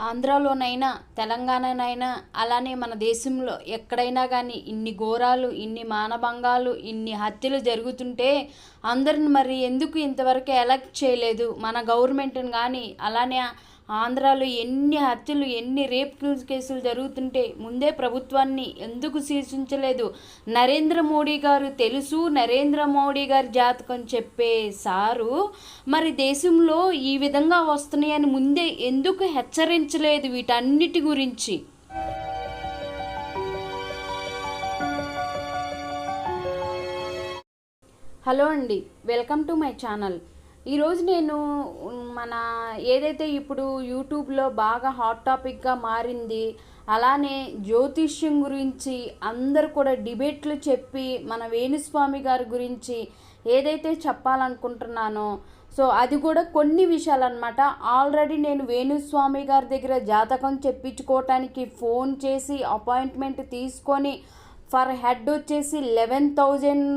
ఆంధ్రాలోనైనా తెలంగాణనైనా అలానే మన దేశంలో ఎక్కడైనా కానీ ఇన్ని ఘోరాలు ఇన్ని మానభంగాలు ఇన్ని హత్యలు జరుగుతుంటే అందరిని మరి ఎందుకు ఇంతవరకు ఎలక్ట్ చేయలేదు? మన గవర్నమెంట్ని కానీ అలానే ఆంధ్రాలో ఎన్ని హత్యలు ఎన్ని రేప్ కేసులు జరుగుతుంటే ముందే ప్రభుత్వాన్ని ఎందుకు శీర్షించలేదు నరేంద్ర మోడీ గారు తెలుసు నరేంద్ర మోడీ గారి జాతకం చెప్పే సారు మరి దేశంలో ఈ విధంగా వస్తున్నాయని ముందే ఎందుకు హెచ్చరించలేదు వీటన్నిటి గురించి? హలో అండి వెల్కమ్ టు మై ఛానల్. ఈరోజు నేను మన ఏదైతే ఇప్పుడు యూట్యూబ్లో బాగా హాట్ టాపిక్గా మారింది అలానే జ్యోతిష్యం గురించి అందరు కూడా డిబేట్లు చెప్పి మన వేణుస్వామి గారి గురించి ఏదైతే చెప్పాలనుకుంటున్నానో సో అది కూడా కొన్ని విషయాలు అనమాట ఆల్రెడీ నేను వేణుస్వామి గారి దగ్గర జాతకం చెప్పించుకోవటానికి ఫోన్ చేసి అపాయింట్మెంట్ తీసుకొని ఫర్ హెడ్ వచ్చేసి లెవెన్ థౌజండ్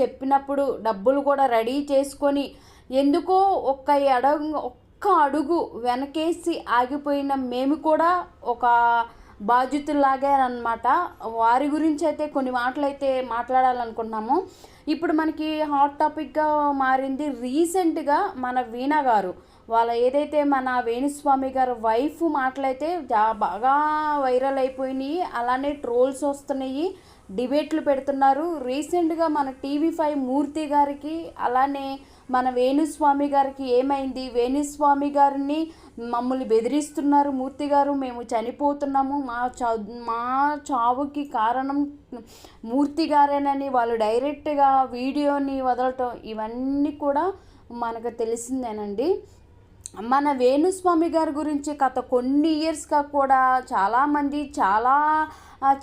చెప్పినప్పుడు డబ్బులు కూడా రెడీ చేసుకొని ఎందుకో ఒక్క అడుగు ఒక్క అడుగు వెనకేసి ఆగిపోయిన మేము కూడా ఒక బాధ్యతలాగారనమాట వారి గురించి అయితే కొన్ని మాటలు అయితే మాట్లాడాలనుకుంటున్నాము. ఇప్పుడు మనకి హాట్ టాపిక్గా మారింది రీసెంట్గా మన వీణా గారు. వాళ్ళ ఏదైతే మన వేణుస్వామి గారు వైఫ్ మాటలైతే బాగా వైరల్ అయిపోయినాయి. అలానే ట్రోల్స్ వస్తున్నాయి. డిబేట్లు పెడుతున్నారు. రీసెంట్గా మన టీవీ ఫైవ్ మూర్తి గారికి అలానే మన వేణుస్వామి గారికి ఏమైంది? వేణుస్వామి గారిని మమ్మల్ని బెదిరిస్తున్నారు మూర్తి గారు. మేము చనిపోతున్నాము. మా చా మా చావుకి కారణం మూర్తి గారేనని వాళ్ళు డైరెక్ట్గా వీడియోని వదలటం ఇవన్నీ కూడా మనకు తెలిసిందేనండి. మన వేణుస్వామి గారి గురించి గత కొన్ని ఇయర్స్గా కూడా చాలామంది చాలా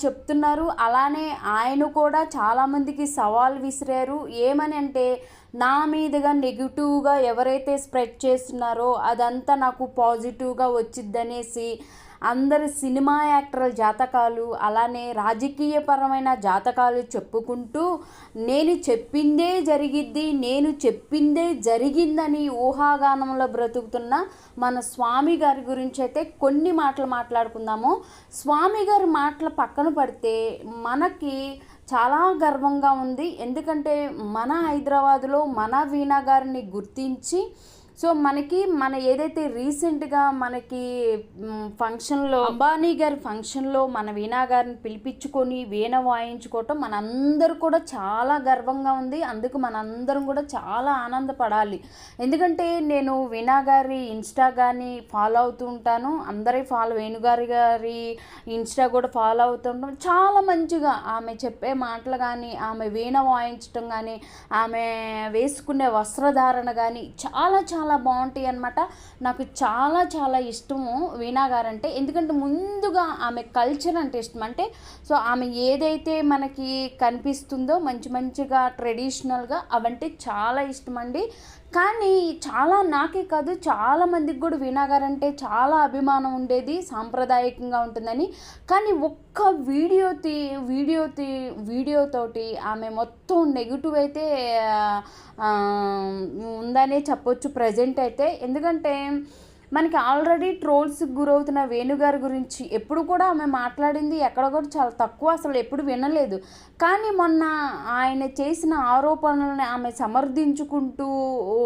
చెప్తున్నారు. అలానే ఆయన కూడా చాలామందికి సవాల్ విసిరారు. ఏమని అంటే నా మీదుగా నెగిటివ్గా ఎవరైతే స్ప్రెడ్ చేస్తున్నారో అదంతా నాకు పాజిటివ్గా వచ్చిద్దనేసి అందరి సినిమా యాక్టర్ల జాతకాలు అలానే రాజకీయపరమైన జాతకాలు చెప్పుకుంటూ నేను చెప్పిందే జరిగిద్ది నేను చెప్పిందే జరిగిందని ఊహాగానంలో బ్రతుకుతున్న మన స్వామి గారి గురించి అయితే కొన్ని మాటలు మాట్లాడుకుందాము. స్వామి గారి మాటలు పక్కన పడితే మనకి చాలా గర్వంగా ఉంది. ఎందుకంటే మన హైదరాబాదులో మన వీణా గారిని గుర్తించి సో మనకి మన ఏదైతే రీసెంట్గా మనకి ఫంక్షన్లో అంబానీ గారి ఫంక్షన్లో మన వీణా గారిని పిలిపించుకొని వీణ వాయించుకోవటం మనందరూ కూడా చాలా గర్వంగా ఉంది. అందుకు మనందరం కూడా చాలా ఆనందపడాలి. ఎందుకంటే నేను వీణా గారి ఇన్స్టా కానీ ఫాలో అవుతూ ఉంటాను. అందరి ఫాలో వేణుగారి గారి ఇన్స్టా కూడా ఫాలో అవుతుంటాం చాలా మంచిగా ఆమె చెప్పే మాటలు కానీ ఆమె వీణ వాయించటం కానీ ఆమె వేసుకునే వస్త్రధారణ కానీ చాలా చాలా చాలా బాగుంటాయి అనమాట నాకు చాలా చాలా ఇష్టము వీణా గారు అంటే ఎందుకంటే ముందుగా ఆమె కల్చర్ అంటే ఇష్టం. అంటే సో ఆమె ఏదైతే మనకి కనిపిస్తుందో మంచి మంచిగా ట్రెడిషనల్గా అవంటే చాలా ఇష్టం అండి కానీ చాలా నాకే కాదు చాలా మందికి కూడా వినాగర్ అంటే చాలా అభిమానం ఉండేది సాంప్రదాయకంగా ఉంటుందని. కానీ ఒక్క వీడియో తీ వీడియో తీ వీడియోతోటి ఆమె మొత్తం నెగిటివ్ అయితే ఉందనే చెప్పొచ్చు ప్రజెంట్ అయితే. ఎందుకంటే మనకి ఆల్రెడీ ట్రోల్స్కి గురవుతున్న వేణుగారి గురించి ఎప్పుడు కూడా ఆమె మాట్లాడింది ఎక్కడ కూడా చాలా తక్కువ అసలు ఎప్పుడు వినలేదు. కానీ మొన్న ఆయన చేసిన ఆరోపణలను ఆమె సమర్థించుకుంటూ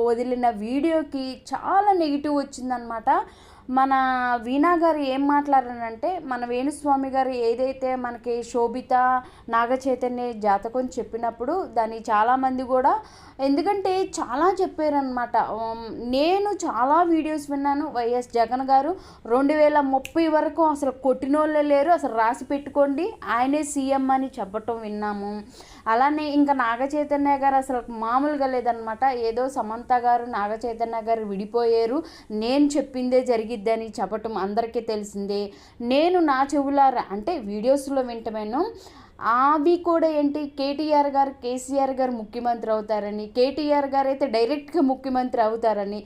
వదిలిన వీడియోకి చాలా నెగిటివ్ వచ్చిందనమాట మన వీణా గారు ఏం మాట్లాడారంటే మన వేణుస్వామి గారు ఏదైతే మనకి శోభిత నాగ చైతన్య జాతకం చెప్పినప్పుడు దాన్ని చాలామంది కూడా ఎందుకంటే చాలా చెప్పారనమాట నేను చాలా వీడియోస్ విన్నాను. వైఎస్ జగన్ గారు రెండు వేల ముప్పై వరకు అసలు కొట్టినోళ్ళే లేరు. అసలు రాసి పెట్టుకోండి. ఆయనే సీఎం అని చెప్పటం విన్నాము. అలానే ఇంకా నాగ చైతన్య గారు అసలు మామూలుగా లేదనమాట ఏదో సమంత గారు నాగ చైతన్య గారు విడిపోయారు. నేను చెప్పిందే జరిగిద్దని చెప్పటం అందరికీ తెలిసిందే. నేను నా చెవులారా అంటే వీడియోస్లో వింటమేను. అవి కూడా ఏంటి? కేటీఆర్ గారు కేసీఆర్ గారు ముఖ్యమంత్రి అవుతారని కేటీఆర్ గారు అయితే డైరెక్ట్గా ముఖ్యమంత్రి అవుతారని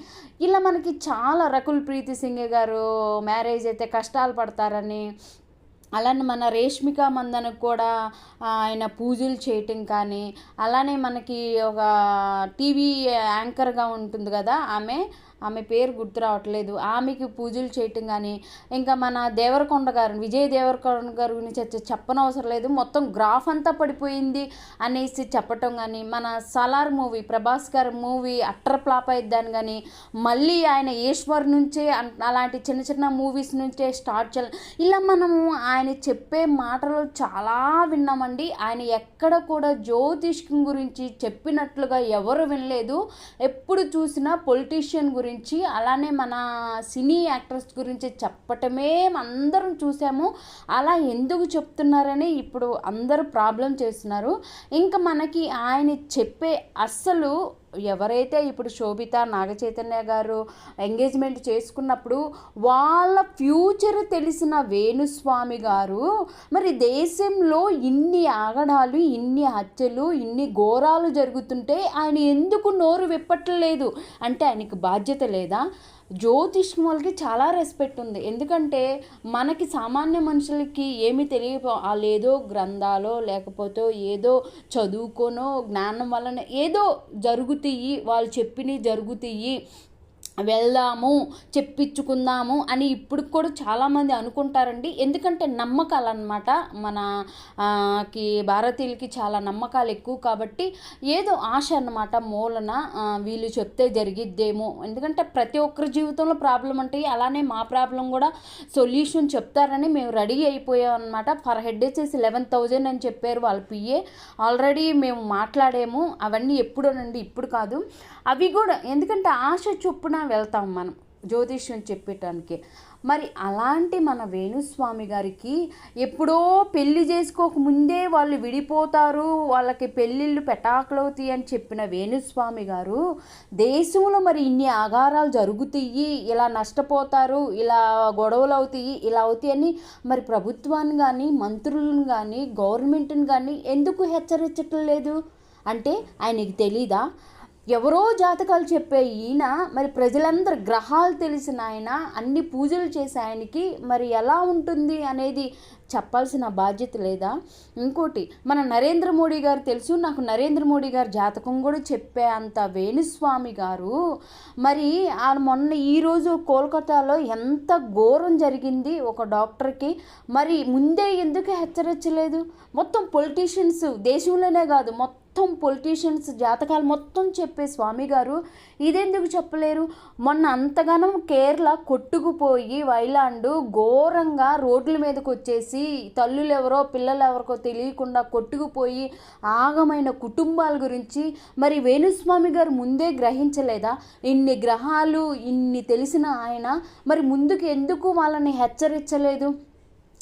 ఇలా మనకి చాలా రకుల్ ప్రీతి సింగ్ గారు మ్యారేజ్ అయితే కష్టాలు పడతారని అలానే మన రేష్మిక మందనకు కూడా ఆయన పూజలు చేయటం కానీ అలానే మనకి ఒక టీవీ యాంకర్గా ఉంటుంది కదా ఆమె ఆమె పేరు గుర్తు రావట్లేదు. ఆమెకి పూజలు చేయటం కానీ ఇంకా మన దేవరకొండ గారు విజయ్ దేవరకొండ గారి గురించి చెప్పనవసరం లేదు. మొత్తం గ్రాఫ్ అంతా పడిపోయింది అనేసి చెప్పటం కానీ మన సలార్ మూవీ ప్రభాస్ గారి మూవీ అట్టర్ ఫ్లాప్ అయిద్దాని కానీ మళ్ళీ ఆయన ఈశ్వర్ నుంచే అన్- అలాంటి చిన్న చిన్న మూవీస్ నుంచే స్టార్ట్ చేయాలి. ఇలా మనము ఆయన చెప్పే మాటలు చాలా విన్నామండి. ఆయన ఎక్కడ కూడా జ్యోతిష్కం గురించి చెప్పినట్లుగా ఎవరు వినలేదు. ఎప్పుడు చూసినా పొలిటీషియన్ గురించి అలానే మన సినీ యాక్టర్స్ గురించి చెప్పటమే అందరం చూసాము. అలా ఎందుకు చెప్తున్నారని ఇప్పుడు అందరూ ప్రాబ్లం చేస్తున్నారు. ఇంకా మనకి ఆయన చెప్పే అస్సలు ఎవరైతే ఇప్పుడు శోభిత నాగచైతన్య గారు ఎంగేజ్మెంట్ చేసుకున్నప్పుడు వాళ్ళ ఫ్యూచర్ తెలిసిన వేణుస్వామి గారు మరి దేశంలో ఇన్ని ఆగడాలు ఇన్ని హత్యలు ఇన్ని ఘోరాలు జరుగుతుంటే ఆయన ఎందుకు నోరు విప్పట్లేదు? అంటే ఆయనకి బాధ్యత లేదా? జ్యోతిష్యం వాళ్ళకి చాలా రెస్పెక్ట్ ఉంది. ఎందుకంటే మనకి సామాన్య మనుషులకి ఏమీ తెలియపో వాళ్ళేదో గ్రంథాలో లేకపోతే ఏదో చదువుకోనో జ్ఞానం వలన ఏదో జరుగుతాయి వాళ్ళు చెప్పినవి జరుగుతాయి. వెళ్దాము చెప్పించుకుందాము అని ఇప్పుడు కూడా చాలామంది అనుకుంటారండి. ఎందుకంటే నమ్మకాలు అనమాట మనకి భారతీయులకి చాలా నమ్మకాలు ఎక్కువ కాబట్టి ఏదో ఆశ అన్నమాట మూలన వీళ్ళు చెప్తే జరిగిద్దేమో. ఎందుకంటే ప్రతి ఒక్కరి జీవితంలో ప్రాబ్లం ఉంటాయి అలానే మా ప్రాబ్లం కూడా సొల్యూషన్ చెప్తారని మేము రెడీ అయిపోయాం అనమాట పర్ హెడ్ వచ్చేసి లెవెన్ థౌజండ్ అని చెప్పారు వాళ్ళ పిఏ. ఆల్రెడీ మేము మాట్లాడాము. అవన్నీ ఎప్పుడోనండి ఇప్పుడు కాదు. అవి కూడా ఎందుకంటే ఆశ చొప్పున వెళ్తాం మనం జ్యోతిష్యం చెప్పటానికి. మరి అలాంటి మన వేణుస్వామి గారికి ఎప్పుడో పెళ్ళి చేసుకోక ముందే వాళ్ళు విడిపోతారు వాళ్ళకి పెళ్ళిళ్ళు పెటాకులవుతాయి అని చెప్పిన వేణుస్వామి గారు దేశంలో మరి ఇన్ని ఆగారాలు జరుగుతాయి ఇలా నష్టపోతారు ఇలా గొడవలు అవుతాయి ఇలా అవుతాయి అని మరి ప్రభుత్వాన్ని కానీ మంత్రులను కానీ గవర్నమెంట్ని కానీ ఎందుకు హెచ్చరించట్లేదు? అంటే ఆయనకి తెలీదా? ఎవరో జాతకాలు చెప్పే ఈయన మరి ప్రజలందరు గ్రహాలు తెలిసిన ఆయన అన్ని పూజలు చేసే ఆయనకి మరి ఎలా ఉంటుంది అనేది చెప్పాల్సిన బాధ్యత లేదా? ఇంకోటి మన నరేంద్ర మోడీ గారు తెలుసు నాకు నరేంద్ర మోడీ గారు జాతకం కూడా చెప్పే అంత వేణుస్వామి గారు. మరి ఆ మొన్న ఈరోజు కోల్కతాలో ఎంత ఘోరం జరిగింది ఒక డాక్టర్కి. మరి ముందే ఎందుకు హెచ్చరించలేదు? మొత్తం పొలిటీషియన్స్ దేశంలోనే కాదు మొత్తం మొత్తం పొలిటీషియన్స్ జాతకాలు మొత్తం చెప్పే స్వామి గారు ఇదెందుకు చెప్పలేరు? మొన్న అంతగానం కేరళ కొట్టుకుపోయి వైలాండు ఘోరంగా రోడ్ల మీదకి వచ్చేసి తల్లులు ఎవరో పిల్లలు ఎవరికో తెలియకుండా కొట్టుకుపోయి ఆగమైన కుటుంబాల గురించి మరి వేణుస్వామి గారు ముందే గ్రహించలేదా? ఇన్ని గ్రహాలు ఇన్ని తెలిసిన ఆయన మరి ముందుకు ఎందుకు వాళ్ళని హెచ్చరించలేదు?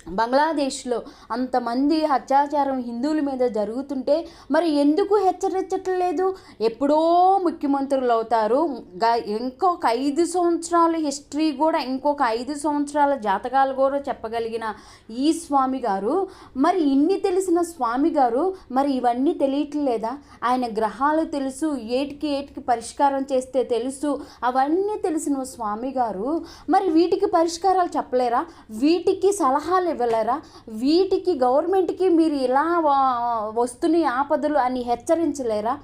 బంగ్లాదేశ్లో అంతమంది అత్యాచారం హిందువుల మీద జరుగుతుంటే మరి ఎందుకు హెచ్చరించట్లేదు? ఎప్పుడో ముఖ్యమంత్రులు అవుతారు. గ- ఇంకొక ఐదు సంవత్సరాల హిస్టరీ కూడా ఇంకొక ఐదు సంవత్సరాల జాతకాలు కూడా చెప్పగలిగిన ఈ స్వామి గారు. మరి ఇన్ని తెలిసిన స్వామి గారు మరి ఇవన్నీ తెలియట్లేదా? ఆయన గ్రహాలు తెలుసు ఏటికి ఏటికి పరిష్కారం చేస్తే తెలుసు అవన్నీ తెలిసిన స్వామి గారు. మరి వీటికి పరిష్కారాలు చెప్పలేరా? వీటికి సలహాలు ఇవ్వలేరా వీటికి గవర్నమెంట్కి మీరు ఇలా వ- వస్తున్న ఆపదలు అని హెచ్చరించలేరా?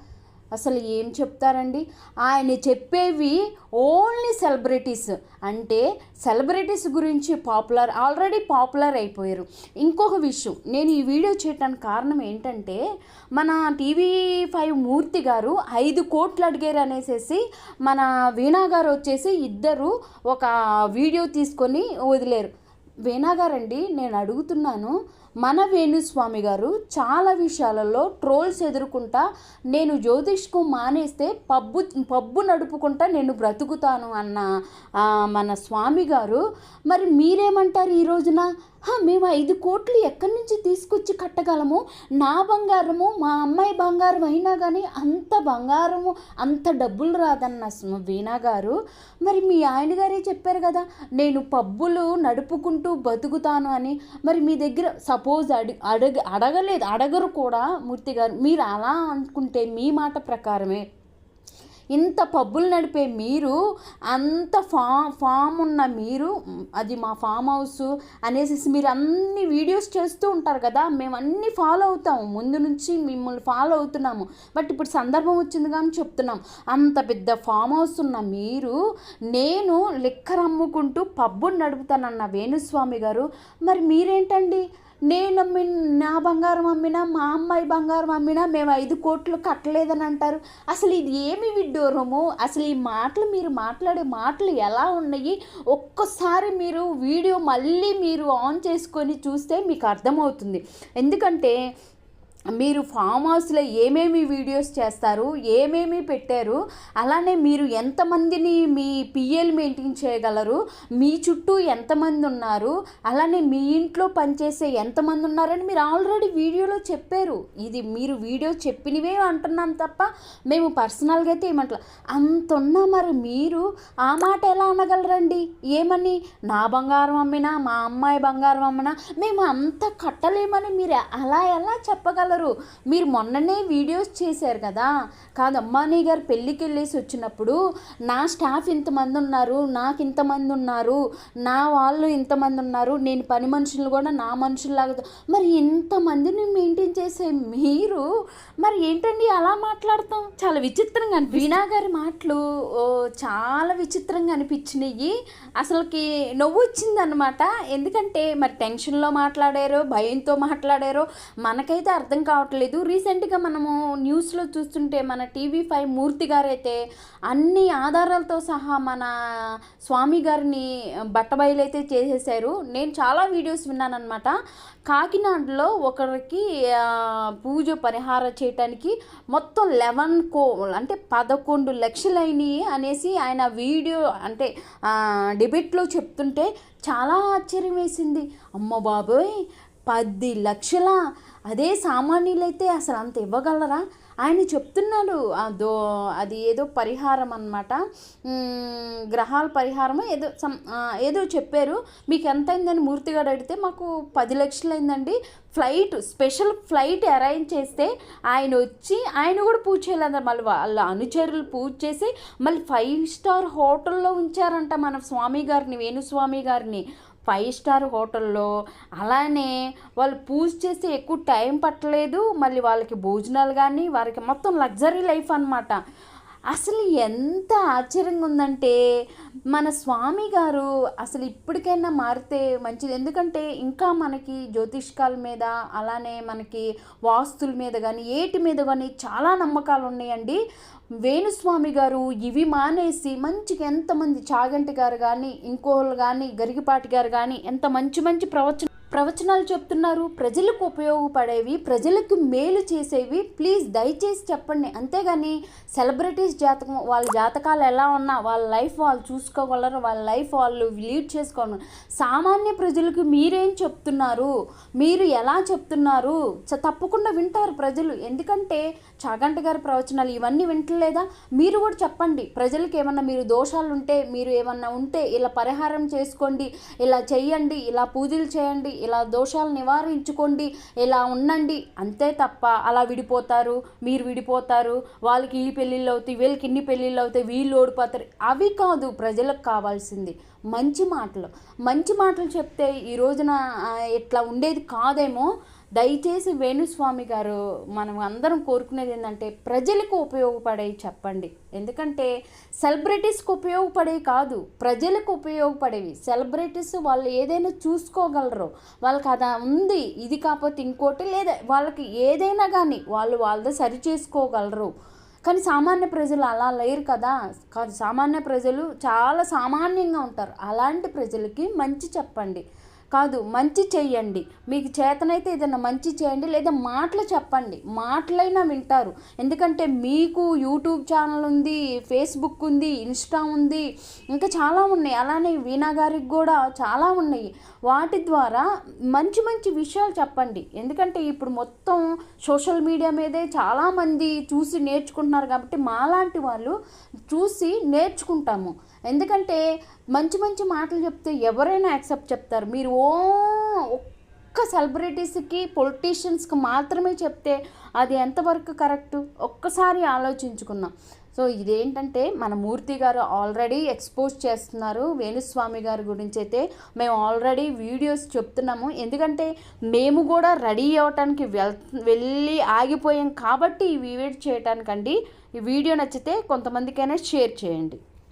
అసలు ఏం చెప్తారండి? ఆయన చెప్పేవి ఓన్లీ సెలబ్రిటీస్. అంటే సెలబ్రిటీస్ గురించి పాపులర్ ఆల్రెడీ పాపులర్ అయిపోయారు. ఇంకొక విషయం నేను ఈ వీడియో చేయడానికి కారణం ఏంటంటే మన టీవీ ఫైవ్ మూర్తి గారు ఐదు కోట్లు అడిగారు అనేసి మన వీణా గారు వచ్చేసి ఇద్దరు ఒక వీడియో తీసుకొని వదిలేరు. వేణాగారండి నేను అడుగుతున్నాను. మన వేణుస్వామి గారు చాలా విషయాలలో ట్రోల్స్ ఎదుర్కొంటా నేను జ్యోతిష్కు మానేస్తే పబ్బు పబ్బు నడుపుకుంటా నేను బ్రతుకుతాను అన్న మన స్వామి గారు. మరి మీరేమంటారు ఈ రోజున? మేము ఐదు కోట్లు ఎక్కడి నుంచి తీసుకొచ్చి కట్టగలము? నా బంగారము మా అమ్మాయి బంగారం అయినా కానీ అంత బంగారము అంత డబ్బులు రాదన్న వీణా గారు. మరి మీ ఆయన గారే చెప్పారు కదా నేను పబ్బులు నడుపుకుంటూ బతుకుతాను అని. మరి మీ దగ్గర సపోజ్ అడి అడగ అడగలేదు అడగరు కూడా మూర్తి గారు. మీరు అలా అనుకుంటే మీ మాట ప్రకారమే. ఇంత పబ్బులు నడిపే మీరు అంత ఫా ఫామ్ ఉన్న మీరు అది మా ఫామ్ హౌస్ అనేసి మీరు అన్ని వీడియోస్ చేస్తూ ఉంటారు కదా మేము అన్నీ ఫాలో అవుతాము. ముందు నుంచి మిమ్మల్ని ఫాలో అవుతున్నాము. బట్ ఇప్పుడు సందర్భం వచ్చింది కానీ చెప్తున్నాం. అంత పెద్ద ఫామ్ హౌస్ ఉన్న మీరు నేను లెక్కరమ్ముకుంటూ పబ్బును పబ్బుని నడుపుతానన్న వేణుస్వామి గారు మరి మీరేంటండి? నేను అమ్మి నా బంగారం అమ్మినా మా అమ్మాయి బంగారం అమ్మినా మేము ఐదు కోట్లు కట్టలేదని అంటారు. అసలు ఇది ఏమి విడ్డూరము? అసలు ఈ మాటలు మీరు మాట్లాడే మాటలు ఎలా ఉన్నాయి? ఒక్కసారి మీరు వీడియో మళ్ళీ మీరు ఆన్ చేసుకొని చూస్తే మీకు అర్థమవుతుంది. ఎందుకంటే మీరు ఫామ్ హౌస్లో ఏమేమి వీడియోస్ చేస్తారు ఏమేమి పెట్టారు అలానే మీరు ఎంతమందిని మీ పిఎల్ మెయింటైన్ చేయగలరు మీ చుట్టూ ఎంతమంది ఉన్నారు అలానే మీ ఇంట్లో పనిచేసే ఎంతమంది ఉన్నారని మీరు ఆల్రెడీ వీడియోలో చెప్పారు. ఇది మీరు వీడియో చెప్పినవే అంటున్నాం తప్ప మేము పర్సనల్గా అయితే ఏమంటా అంత ఉన్నా మరి మీరు ఆ మాట ఎలా అనగలరండి? ఏమని? నా బంగారం అమ్మినా మా అమ్మాయి బంగారం అమ్మినా మేము అంత కట్టలేమని మీరు అలా ఎలా చెప్పగలరు? మీరు మొన్ననే వీడియోస్ చేశారు కదా? కాదు అమ్మానీ గారు పెళ్ళికి వెళ్ళేసి వచ్చినప్పుడు నా స్టాఫ్ ఇంతమంది ఉన్నారు నాకు ఇంతమంది ఉన్నారు నా వాళ్ళు ఇంతమంది ఉన్నారు నేను పని మనుషులు కూడా నా మనుషుల్లాగా మరి ఇంతమందిని మెయింటైన్ చేసే మీరు? మరి ఏంటండి అలా మాట్లాడతాం? చాలా విచిత్రంగా అనిపి వీణా గారి మాటలు ఓ, చాలా విచిత్రంగా అనిపించినాయి అసలుకి నవ్వు వచ్చిందనమాట ఎందుకంటే మరి టెన్షన్లో మాట్లాడారో భయంతో మాట్లాడారో మనకైతే అర్థం కావట్లేదు. రీసెంట్గా మనము న్యూస్లో చూస్తుంటే మన టీవీ ఫైవ్ మూర్తి గారు అయితే అన్ని ఆధారాలతో సహా మన స్వామి గారిని బట్టబయలైతే చేసేసారు నేను చాలా వీడియోస్ విన్నానమాట కాకినాడలో ఒకరికి పూజ పరిహారం చేయటానికి మొత్తం లెవెన్ కో అంటే పదకొండు లక్షలైనవి అనేసి ఆయన వీడియో అంటే డిబేట్లో చెప్తుంటే చాలా ఆశ్చర్యం వేసింది. అమ్మ బాబోయ్! పది లక్షల? అదే సామాన్యులైతే అసలు అంత ఇవ్వగలరా? ఆయన చెప్తున్నాడు అదో అది ఏదో పరిహారం అనమాట గ్రహాల పరిహారం ఏదో సమ్ ఏదో చెప్పారు. మీకు ఎంత అయిందని మూర్తిగాడు అడిగితే మాకు పది లక్షలు అయిందండి ఫ్లైట్ స్పెషల్ ఫ్లైట్ అరేంజ్ చేస్తే ఆయన వచ్చి ఆయన కూడా పూజ చేయలేదు మళ్ళీ వాళ్ళ అనుచరులు పూజ చేసి మళ్ళీ ఫైవ్ స్టార్ హోటల్లో ఉంచారంట మన స్వామి గారిని వేణుస్వామి గారిని. ఫైవ్ స్టార్ హోటల్లో. అలానే వాళ్ళు పూజ చేస్తే ఎక్కువ టైం పట్టలేదు. మళ్ళీ వాళ్ళకి భోజనాలు కానీ వారికి మొత్తం లగ్జరీ లైఫ్ అన్నమాట. అసలు ఎంత ఆశ్చర్యంగా ఉందంటే మన స్వామి గారు అసలు ఇప్పటికైనా మారితే మంచిది. ఎందుకంటే ఇంకా మనకి జ్యోతిష్కాల మీద అలానే మనకి వాస్తుల మీద కానీ ఏటి మీద కానీ చాలా నమ్మకాలు ఉన్నాయండి వేణుస్వామి గారు ఇవి మానేసి మంచిగా ఎంతమంది చాగంటి గారు కానీ ఇంకోళ్ళు కానీ గరిగిపాటి గారు కానీ ఎంత మంచి మంచి ప్రవచన ప్రవచనాలు చెప్తున్నారు. ప్రజలకు ఉపయోగపడేవి ప్రజలకు మేలు చేసేవి. ప్లీజ్ దయచేసి చెప్పండి. అంతేగాని సెలబ్రిటీస్ జాతకం వాళ్ళ జాతకాలు ఎలా ఉన్నా వాళ్ళ లైఫ్ వాళ్ళు చూసుకోగలరు. వాళ్ళ లైఫ్ వాళ్ళు లీడ్ చేసుకోగలరు. సామాన్య ప్రజలకు మీరేం చెప్తున్నారు? మీరు ఎలా చెప్తున్నారు? చ- తప్పకుండా వింటారు ప్రజలు. ఎందుకంటే చాగంట గారి ప్రవచనాలు ఇవన్నీ వింటలేదా? మీరు కూడా చెప్పండి. ప్రజలకు ఏమన్నా మీరు దోషాలు ఉంటే మీరు ఏమన్నా ఉంటే ఇలా పరిహారం చేసుకోండి ఇలా చేయండి ఇలా పూజలు చేయండి ఇలా దోషాలు నివారించుకోండి ఇలా ఉండండి. అంతే తప్ప అలా విడిపోతారు మీరు విడిపోతారు. వాళ్ళకి ఈ పెళ్ళిళ్ళు అవుతాయి వీళ్ళకి ఇన్ని పెళ్ళిళ్ళు అవుతాయి వీళ్ళు ఓడిపోతారు. అవి కాదు ప్రజలకు కావాల్సింది. మంచి మాటలు. మంచి మాటలు చెప్తే ఈ రోజున ఇట్లా ఉండేది కాదేమో దయచేసి వేణుస్వామి గారు మనం అందరం కోరుకునేది ఏంటంటే ప్రజలకు ఉపయోగపడేవి చెప్పండి. ఎందుకంటే సెలబ్రిటీస్కి ఉపయోగపడేవి కాదు ప్రజలకు ఉపయోగపడేవి. సెలబ్రిటీస్ వాళ్ళు ఏదైనా చూసుకోగలరు. వాళ్ళకి అది ఉంది ఇది కాకపోతే ఇంకోటి లేదా వాళ్ళకి ఏదైనా కానీ వాళ్ళు వాళ్ళతో సరి చేసుకోగలరు. కానీ సామాన్య ప్రజలు అలా లేరు కదా. కాదు సామాన్య ప్రజలు చాలా సామాన్యంగా ఉంటారు. అలాంటి ప్రజలకి మంచి చెప్పండి. కాదు మంచి చేయండి. మీకు చేతనైతే ఏదైనా మంచి చేయండి లేదా మాటలు చెప్పండి. మాటలైనా వింటారు. ఎందుకంటే మీకు యూట్యూబ్ ఛానల్ ఉంది ఫేస్బుక్ ఉంది ఇన్స్టా ఉంది ఇంకా చాలా ఉన్నాయి. అలానే వీణా గారికి కూడా చాలా ఉన్నాయి. వాటి ద్వారా మంచి మంచి విషయాలు చెప్పండి. ఎందుకంటే ఇప్పుడు మొత్తం సోషల్ మీడియా మీదే చాలామంది చూసి నేర్చుకుంటున్నారు కాబట్టి మాలాంటి వాళ్ళు చూసి నేర్చుకుంటాము. ఎందుకంటే మంచి మంచి మాటలు చెప్తే ఎవరైనా యాక్సెప్ట్ చెప్తారు. మీరు ఓ ఒక్క సెలబ్రిటీస్కి పొలిటీషియన్స్కి మాత్రమే చెప్తే అది ఎంతవరకు కరెక్ట్? ఒక్కసారి ఆలోచించుకున్నాం సో ఇదేంటంటే మన మూర్తి గారు ఆల్రెడీ ఎక్స్పోజ్ చేస్తున్నారు. వేణుస్వామి గారి గురించి అయితే మేము ఆల్రెడీ వీడియోస్ చెప్తున్నాము. ఎందుకంటే మేము కూడా రెడీ అవ్వటానికి వెల్ వెళ్ళి ఆగిపోయాం కాబట్టి ఈ వీడియో చేయటానికండి. ఈ వీడియో నచ్చితే కొంతమందికైనా షేర్ చేయండి.